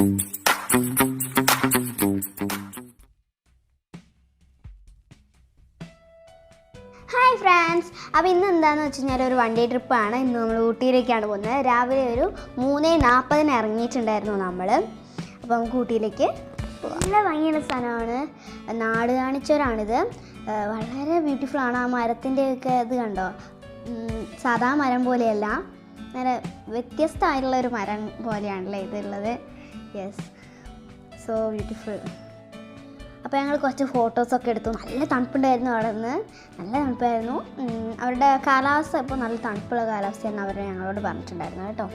Hi friends അപ്പോൾ ഇന്ന് എന്താണെന്ന് വെച്ച് കഴിഞ്ഞാൽ ഒരു വൺ ഡേ ട്രിപ്പാണ് ഇന്ന് നമ്മൾ ഊട്ടിയിലേക്കാണ് പോകുന്നത്. രാവിലെ ഒരു മൂന്ന് നാൽപ്പതിന് ഇറങ്ങിയിട്ടുണ്ടായിരുന്നു നമ്മൾ അപ്പോൾ നമുക്ക് ഊട്ടിയിലേക്ക് നല്ല ഭംഗിയുള്ള സ്ഥലമാണ്. നാട് കാണിച്ചവരാണിത്. വളരെ ബ്യൂട്ടിഫുൾ ആണ്. ആ മരത്തിന്റെയൊക്കെ ഇത് കണ്ടോ? സാധാ മരം പോലെയല്ല. നല്ല വ്യത്യസ്തമായിട്ടുള്ള ഒരു മരം പോലെയാണല്ലേ ഇതുള്ളത്. യെസ് സോ ബ്യൂട്ടിഫുൾ അപ്പോൾ ഞങ്ങൾ കുറച്ച് ഫോട്ടോസൊക്കെ എടുത്തു. നല്ല തണുപ്പുണ്ടായിരുന്നു അവിടെ നിന്ന് നല്ല തണുപ്പായിരുന്നു. അവരുടെ കാലാവസ്ഥ ഇപ്പോൾ നല്ല തണുപ്പുള്ള കാലാവസ്ഥയാണ് അവർ ഞങ്ങളോട് പറഞ്ഞിട്ടുണ്ടായിരുന്നു കേട്ടോ.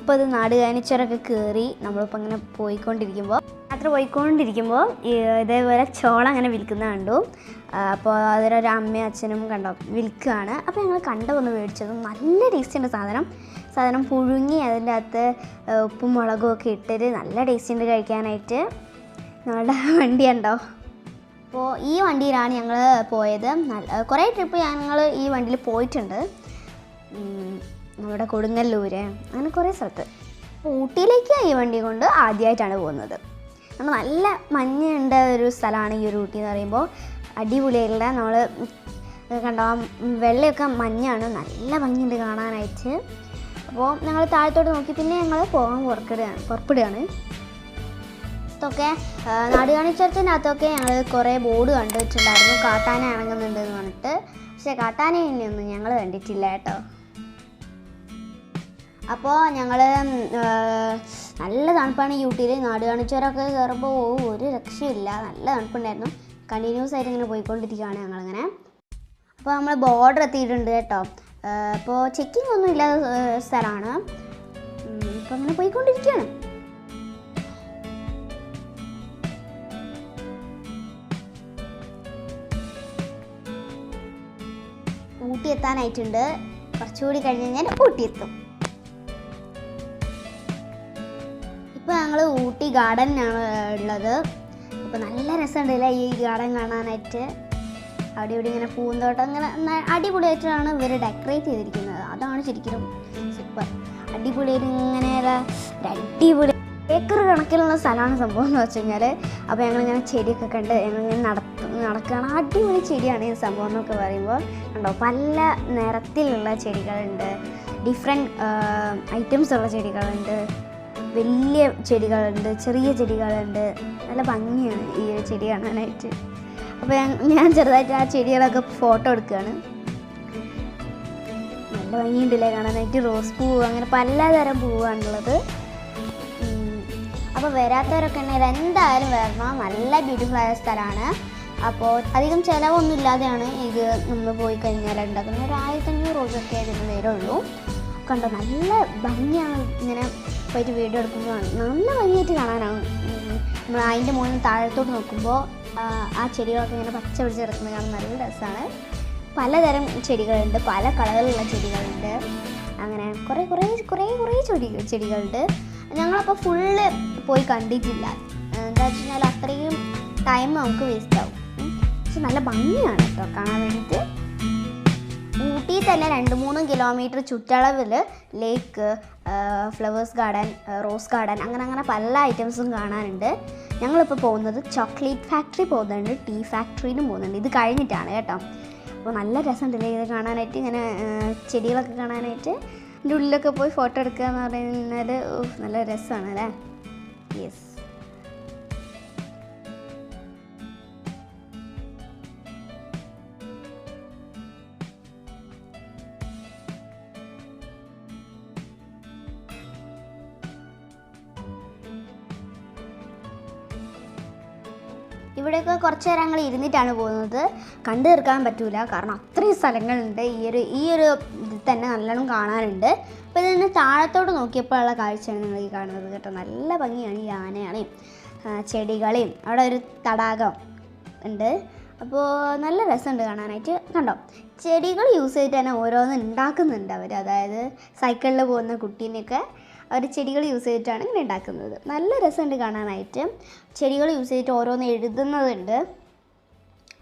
അപ്പോൾ അത് നാടുകാനിച്ചവരൊക്കെ കയറി നമ്മളിപ്പോൾ ഇങ്ങനെ പോയിക്കൊണ്ടിരിക്കുമ്പോൾ യാത്ര പോയിക്കൊണ്ടിരിക്കുമ്പോൾ ഇതേപോലെ ചോളം അങ്ങനെ വിൽക്കുന്ന കണ്ടു. അപ്പോൾ അതിലൊരു അമ്മയും അച്ഛനും കണ്ടോ വിൽക്കുകയാണ് അപ്പോൾ ഞങ്ങൾ കണ്ട വന്ന് മേടിച്ചത്. നല്ല ടേസ്റ്റ് ഉണ്ട് സാധനം. സാധനം പുഴുങ്ങി അതിന്റെ അകത്ത് ഉപ്പും മുളകും ഒക്കെ ഇട്ടിട്ട് നല്ല ടേസ്റ്റ് ഉണ്ട് കഴിക്കാനായിട്ട്. ഞങ്ങളുടെ വണ്ടി ഉണ്ടോ അപ്പോൾ ഈ വണ്ടിയിലാണ് ഞങ്ങൾ പോയത്. നല്ല കുറേ ട്രിപ്പ് ഞങ്ങൾ ഈ വണ്ടിയിൽ പോയിട്ടുണ്ട്. നമ്മുടെ കൊടുങ്ങല്ലൂര് അങ്ങനെ കുറേ സ്ഥലത്ത്. ഊട്ടിയിലേക്ക് ഈ വണ്ടി കൊണ്ട് ആദ്യമായിട്ടാണ് പോകുന്നത്. നമ്മൾ നല്ല മഞ്ഞുണ്ട ഒരു സ്ഥലമാണ് ഈ ഒരു ഊട്ടി എന്ന് പറയുമ്പോൾ. അടിപൊളിയായിട്ടുള്ള നമ്മൾ കണ്ടോ വെള്ളയൊക്കെ മഞ്ഞാണ്. നല്ല ഭംഗിയുണ്ട് കാണാനായിട്ട്. അപ്പോൾ ഞങ്ങൾ താഴത്തോട്ട് നോക്കി പിന്നെ ഞങ്ങൾ പോകാൻ പുറപ്പെടുകയാണ്. പുറപ്പെടുകയാണ് അകത്തൊക്കെ ഞങ്ങൾ കുറേ ബോർഡ് കണ്ടിട്ടുണ്ടായിരുന്നു കാട്ടാന ഇറങ്ങുന്നുണ്ട് എന്ന് പറഞ്ഞിട്ട്. പക്ഷേ കാട്ടാനയൊന്നും ഞങ്ങൾ കണ്ടിട്ടില്ല കേട്ടോ. അപ്പോൾ ഞങ്ങൾ നല്ല തണുപ്പാണ് ഈ ഊട്ടിയിൽ നാട് കാണിച്ചവരൊക്കെ കയറുമ്പോൾ ഒരു രക്ഷയില്ല. നല്ല തണുപ്പുണ്ടായിരുന്നു. കണ്ടിന്യൂസ് ആയിട്ട് ഇങ്ങനെ പോയിക്കൊണ്ടിരിക്കുകയാണ് ഞങ്ങളിങ്ങനെ. അപ്പോൾ നമ്മൾ ബോർഡർ എത്തിയിട്ടുണ്ട് കേട്ടോ. അപ്പോൾ ചെക്കിംഗ് ഒന്നും ഇല്ലാത്ത സ്ഥലമാണ് അപ്പോൾ അങ്ങനെ പോയിക്കൊണ്ടിരിക്കുകയാണ് ഊട്ടി എത്താനായിട്ടുണ്ട്. കുറച്ചുകൂടി കഴിഞ്ഞ് കഴിഞ്ഞാൽ ഊട്ടി എത്തും. ഊട്ടി ആണ് ഉള്ളത്. അപ്പോൾ നല്ല രസമുണ്ടല്ലേ ഈ ഗാർഡൻ കാണാനായിട്ട്? അവിടെ ഇവിടെ ഇങ്ങനെ പൂന്തോട്ടം ഇങ്ങനെ അടിപൊളിയായിട്ടാണ് ഇവർ ഡെക്കറേറ്റ് ചെയ്തിരിക്കുന്നത്. അതാണ് ശരിക്കും സൂപ്പർ അടിപൊളിയായിട്ട് ഇങ്ങനെ അടിപൊളി ഏക്കർ കണക്കിലുള്ള സ്ഥലമാണ് സംഭവം എന്ന് വെച്ച് കഴിഞ്ഞാൽ അപ്പോൾ ഞങ്ങളിങ്ങനെ ചെടിയൊക്കെ കണ്ട് ഞങ്ങളിങ്ങനെ നടത്തു നടക്കുകയാണ്. അടിപൊളി ചെടിയാണ് ഈ സംഭവം എന്നൊക്കെ പറയുമ്പോൾ. ഉണ്ടോ പല നിറത്തിലുള്ള ചെടികളുണ്ട്. ഡിഫറെന്റ് ഐറ്റംസ് ഉള്ള ചെടികളുണ്ട്. വലിയ ചെടികളുണ്ട് ചെറിയ ചെടികളുണ്ട്. നല്ല ഭംഗിയാണ് ഈ ഒരു ചെടി കാണാനായിട്ട്. അപ്പോൾ ഞാൻ ഞാൻ ചെറുതായിട്ട് ആ ചെടികളൊക്കെ ഫോട്ടോ എടുക്കുകയാണ് നല്ല ഭംഗിയുണ്ടല്ലേ കാണാനായിട്ട്? റോസ് പൂവ് അങ്ങനെ പലതരം പൂവാണുള്ളത്. അപ്പോൾ വരാത്തവരൊക്കെ ഉണ്ടെങ്കിൽ എന്തായാലും വരണം. നല്ല ബ്യൂട്ടിഫുൾ ആയ സ്ഥലമാണ്. അപ്പോൾ അധികം ചിലവൊന്നും ഇല്ലാതെയാണ് ഇത് നമ്മൾ പോയി കഴിഞ്ഞാൽ ഉണ്ടാക്കുന്നത്. ഒരു ആയിരത്തഞ്ഞൂറ് റോസൊക്കെ ഇതിന് വരുള്ളൂ. കണ്ടോ? നല്ല ഭംഗിയാണ് ഇങ്ങനെ പോയിട്ട് വീഡിയോ എടുക്കുമ്പോൾ. നല്ല ഭംഗിയായിട്ട് കാണാനാണ് നമ്മൾ അതിന്റെ മുകളിൽ താഴത്തോട്ട് നോക്കുമ്പോൾ ആ, ചെടികളൊക്കെ ഇങ്ങനെ പച്ച പിടിച്ച് കിടക്കുന്നത് കാണാൻ നല്ല രസമാണ്. പലതരം ചെടികളുണ്ട്. പല കളറിലുള്ള ചെടികളുണ്ട്. അങ്ങനെ കുറേ കുറേ കുറേ കുറേ ചെടി ചെടികളുണ്ട്. ഞങ്ങളപ്പോൾ ഫുള്ള് പോയി കണ്ടിട്ടില്ല. എന്താ വെച്ച് കഴിഞ്ഞാൽ അത്രയും ടൈം നമുക്ക് വേസ്റ്റ് ആവും. പക്ഷെ നല്ല ഭംഗിയാണ് കേട്ടോ കാണാൻ വേണ്ടിയിട്ട്. ഊട്ടി തന്നെ രണ്ട് മൂന്ന് കിലോമീറ്റർ ചുറ്റളവിൽ lake flowers garden rose garden അങ്ങനെ അങ്ങനെ പല ഐറ്റംസും കാണാനുണ്ട്. ഞങ്ങളിപ്പോൾ പോകുന്നത് ചോക്ലേറ്റ് ഫാക്ടറി പോകുന്നുണ്ട് ടീ ഫാക്ടറിയിലും പോകുന്നുണ്ട്. ഇത് കഴിഞ്ഞിട്ടാണ് കേട്ടോ. അപ്പോൾ നല്ല രസമുണ്ടല്ലേ ഇത് കാണാനായിട്ട് ഇങ്ങനെ ചെടികളൊക്കെ കാണാനായിട്ട്. ഇതിന്റെ ഉള്ളിലൊക്കെ പോയി ഫോട്ടോ എടുക്കുക എന്ന് പറയുന്നത് നല്ല രസമാണ് അല്ലേ യെസ് ഇവിടെയൊക്കെ കുറച്ച് നേരം ഞങ്ങൾ ഇരുന്നിട്ടാണ് പോകുന്നത്. കണ്ടു തീർക്കാൻ പറ്റൂല. കാരണം അത്രയും സ്ഥലങ്ങളുണ്ട്. ഈ ഒരു ഈ ഒരു ഇതിൽ തന്നെ നല്ലോണം കാണാനുണ്ട്. അപ്പോൾ ഇതിന് താഴത്തോട്ട് നോക്കിയപ്പോഴുള്ള കാഴ്ചയാണ് നിങ്ങൾ ഈ കാണുന്നത് കേട്ടോ. നല്ല ഭംഗിയാണ് ഈ ആനയാണേയും ചെടികളെയും അവിടെ ഒരു തടാകം ഉണ്ട്. അപ്പോൾ നല്ല രസമുണ്ട് കാണാനായിട്ട്. കണ്ടോ? ചെടികൾ യൂസ് ചെയ്തിട്ട് തന്നെ ഓരോന്ന് ഉണ്ടാക്കുന്നുണ്ട് അവർ അതായത് സൈക്കിളിൽ പോകുന്ന കുട്ടീനെയൊക്കെ അവർ ചെടികൾ യൂസ് ചെയ്തിട്ടാണ് ഇങ്ങനെ ഉണ്ടാക്കുന്നത്. നല്ല രസമുണ്ട് കാണാനായിട്ട്. ചെടികൾ യൂസ് ചെയ്തിട്ട് ഓരോന്ന് എഴുതുന്നതുണ്ട്.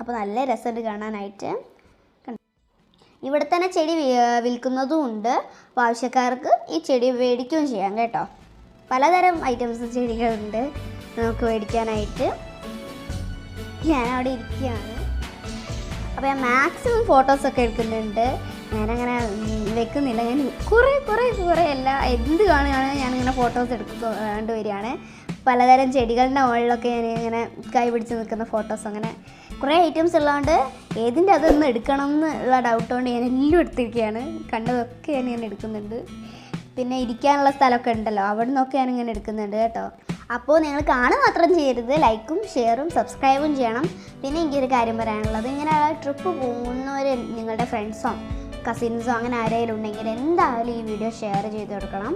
അപ്പോൾ നല്ല രസമുണ്ട് കാണാനായിട്ട്? ഇവിടെ തന്നെ ചെടി വിൽക്കുന്നതും ഉണ്ട്. അപ്പോൾ ആവശ്യക്കാർക്ക് ഈ ചെടി മേടിക്കുകയും ചെയ്യാം കേട്ടോ. പലതരം ഐറ്റംസ് ചെടികളുണ്ട് നമുക്ക് മേടിക്കാനായിട്ട്. ഞാൻ അവിടെ ഇരിക്കുകയാണ്. അപ്പോൾ ഞാൻ മാക്സിമം ഫോട്ടോസൊക്കെ എടുക്കുന്നുണ്ട്. ഞാനങ്ങനെ വെക്കുന്നില്ല. ഞാൻ കുറേ കുറേ കുറേ എല്ലാ എന്ത് കാണുകയാണെങ്കിൽ ഞാനിങ്ങനെ ഫോട്ടോസ് എടുക്കൊണ്ട് വരികയാണ്. പലതരം ചെടികളുടെ മുകളിലൊക്കെ ഞാൻ ഇങ്ങനെ കൈ പിടിച്ച് നിൽക്കുന്ന ഫോട്ടോസ് അങ്ങനെ കുറേ ഐറ്റംസ് ഉള്ളതുകൊണ്ട് ഏതിന്റെ അതൊന്ന് എടുക്കണം എന്നുള്ള ഡൗട്ട് കൊണ്ട് ഞാൻ എല്ലാം എടുത്തിരിക്കുകയാണ്. കണ്ടതൊക്കെ ഞാൻ ഇങ്ങനെ എടുക്കുന്നുണ്ട്. പിന്നെ ഇരിക്കാനുള്ള സ്ഥലമൊക്കെ ഉണ്ടല്ലോ അവിടെ നിന്നൊക്കെ ഞാൻ ഇങ്ങനെ എടുക്കുന്നുണ്ട് കേട്ടോ. അപ്പോൾ നിങ്ങൾ കാണുക മാത്രം ചെയ്യരുത്. ലൈക്കും ഷെയറും സബ്സ്ക്രൈബും ചെയ്യണം. പിന്നെ എനിക്കൊരു കാര്യം പറയാനുള്ളത് ഇങ്ങനെ ട്രിപ്പ് പോകുന്നവർ നിങ്ങളുടെ ഫ്രണ്ട്സോ കസിൻസോ അങ്ങനെ ആരെങ്കിലും ഉണ്ടെങ്കിൽ എന്തായാലും ഈ വീഡിയോ ഷെയർ ചെയ്ത് കൊടുക്കണം.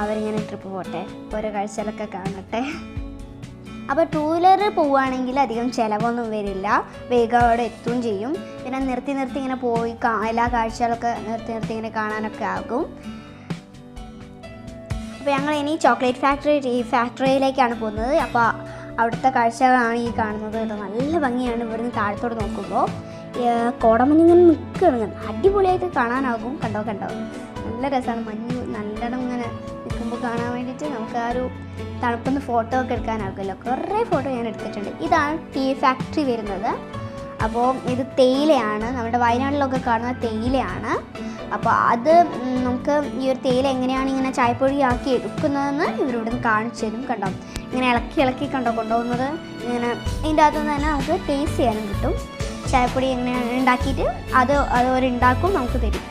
അവരിങ്ങനെ ട്രിപ്പ് പോട്ടെ. ഓരോ കാഴ്ചകളൊക്കെ കാണട്ടെ. അപ്പോൾ ടൂ വീലറിൽ പോവുകയാണെങ്കിൽ അധികം ചിലവൊന്നും വരില്ല. വേഗം അവിടെ എത്തുകയും ചെയ്യും. പിന്നെ നിർത്തി നിർത്തി ഇങ്ങനെ പോയി എല്ലാ കാഴ്ചകളൊക്കെ നിർത്തി നിർത്തി ഇങ്ങനെ കാണാനൊക്കെ ആകും. അപ്പോൾ ഞങ്ങൾ ഇനി ചോക്ലേറ്റ് ഫാക്ടറി ഈ ഫാക്ടറിയിലേക്കാണ് പോകുന്നത്. അപ്പോൾ അവിടുത്തെ കാഴ്ചകളാണ് ഈ കാണുന്നത്. നല്ല ഭംഗിയാണ്. ഇവിടുന്ന് താഴത്തോട്ട് നോക്കുമ്പോൾ കോടമഞ്ഞിങ്ങനെ നിൽക്കുകയാണ് അടിപൊളിയായിട്ട് കാണാനാകും. കണ്ടോ കണ്ടോ? നല്ല രസമാണ് മഞ്ഞ് നല്ലോണം ഇങ്ങനെ നിൽക്കുമ്പോൾ കാണാൻ വേണ്ടിയിട്ട് നമുക്ക് ആ ഒരു തണുപ്പൊന്ന് ഫോട്ടോ ഒക്കെ എടുക്കാനാകുമല്ലോ. കുറേ ഫോട്ടോ ഞാൻ എടുത്തിട്ടുണ്ട്. ഇതാണ് ടീ ഫാക്ടറി വരുന്നത്. അപ്പോൾ ഇത് തേയിലയാണ്. നമ്മുടെ വയനാട്ടിലൊക്കെ കാണുന്ന തേയിലയാണ്. അപ്പോൾ അത് നമുക്ക് ഈ ഒരു തേയില എങ്ങനെയാണ് ഇങ്ങനെ ആക്കി എടുക്കുന്നതെന്ന് ഇവരിവിടെ നിന്ന് കാണിച്ചു തരും. കണ്ടോ? ഇങ്ങനെ ഇളക്കി ഇളക്കി കണ്ടോ കൊണ്ടുപോകുന്നത്? ഇങ്ങനെ ഇതിന്റെ അകത്തുനിന്ന് തന്നെ നമുക്ക് ടേസ്റ്റ് ചെയ്യാനും കിട്ടും. ചായപ്പൊടി എങ്ങനെ ഉണ്ടാക്കിയിട്ട് അത് അത് നമുക്ക് തരും.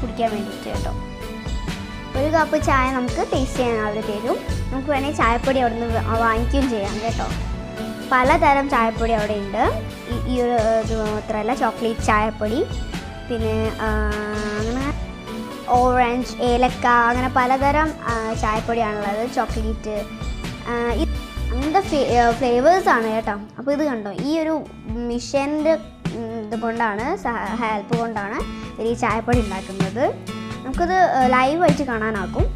കുടിക്കാൻ വേണ്ടിയിട്ട് കേട്ടോ. ഒരു കപ്പ് ചായ നമുക്ക് ടേസ്റ്റ് ചെയ്യാൻ അവർ തരും. നമുക്ക് വേണമെങ്കിൽ ചായപ്പൊടി അവിടെ നിന്ന് വാങ്ങിക്കുകയും ചെയ്യാം കേട്ടോ. പലതരം ചായപ്പൊടി അവിടെ ഉണ്ട് ഈ ഒരു ഇത് മാത്രമല്ല ചോക്ലേറ്റ് ചായപ്പൊടി. പിന്നെ അങ്ങനെ ഓറഞ്ച് ഏലക്ക അങ്ങനെ പലതരം ചായപ്പൊടിയാണുള്ളത്. ചോക്ലേറ്റ് അങ്ങനത്തെ ഫ്ലേവേഴ്സ് ആണ് കേട്ടോ. അപ്പോൾ ഇത് കണ്ടോ ഈ ഒരു മിഷന്റെ ഇത് കൊണ്ടാണ് ഹെൽപ്പ് കൊണ്ടാണ് ഇവർ ഈ ചായപ്പൊടി ഉണ്ടാക്കുന്നത്. നമുക്കത് ലൈവായിട്ട് കാണാനാക്കും.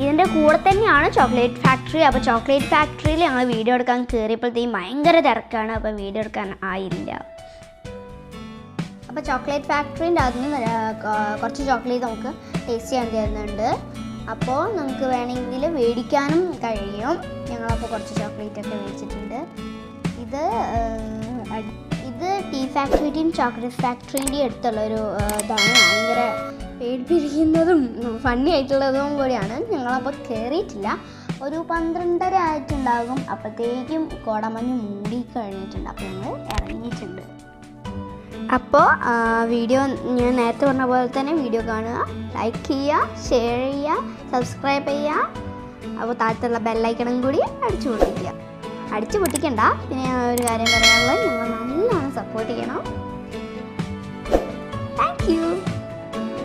ഇതിന്റെ കൂടെ തന്നെയാണ് ചോക്ലേറ്റ് ഫാക്ടറി അപ്പോൾ ചോക്ലേറ്റ് ഫാക്ടറിയിൽ ഞങ്ങൾ വീഡിയോ എടുക്കാൻ കയറിയപ്പോഴത്തേക്കും ഭയങ്കര തിരക്കാണ്. അപ്പോൾ വീഡിയോ എടുക്കാൻ ആയില്ല. അപ്പോൾ ചോക്ലേറ്റ് ഫാക്ടറിന്റെ അതിൽ നിന്ന് കുറച്ച് ചോക്ലേറ്റ് നമുക്ക് ടേസ്റ്റ് ചെയ്യാൻ തരുന്നുണ്ട്. അപ്പോൾ നമുക്ക് വേണമെങ്കിൽ മേടിക്കാനും കഴിയും. ഞങ്ങളപ്പോൾ കുറച്ച് ചോക്ലേറ്റ് ഒക്കെ മേടിച്ചിട്ടുണ്ട്. ഇത് ഇത് ടീ ഫാക്ടറിയുടെയും ചോക്ലേറ്റ് ഫാക്ടറിന്റെയും അടുത്തുള്ള ഒരു ഇതാണ്. ഭയങ്കര പേടിപ്പിരിക്കുന്നതും ഫണ്ണി ആയിട്ടുള്ളതും കൂടിയാണ്. ഞങ്ങളപ്പോൾ കയറിയിട്ടില്ല ഒരു പന്ത്രണ്ടര ആയിട്ടുണ്ടാകും. അപ്പോഴത്തേക്കും കോടമഞ്ഞ് മൂടി കഴിഞ്ഞിട്ടുണ്ട്. അപ്പോൾ ഞങ്ങൾ ഇറങ്ങിയിട്ടുണ്ട്. അപ്പോൾ വീഡിയോ ഞാൻ നേരത്തെ പറഞ്ഞ പോലെ തന്നെ വീഡിയോ കാണുക ലൈക്ക് ചെയ്യുക ഷെയർ ചെയ്യുക സബ്സ്ക്രൈബ് ചെയ്യുക. അപ്പോൾ താഴത്തുള്ള ബെല്ലൈക്കണം കൂടി അടിച്ചു പൊട്ടിക്കുക. അടിച്ചു പൊട്ടിക്കണ്ട. പിന്നെ ഒരു കാര്യം പറയാനുള്ളത് നിങ്ങൾ നല്ലോണം സപ്പോർട്ട് ചെയ്യണം.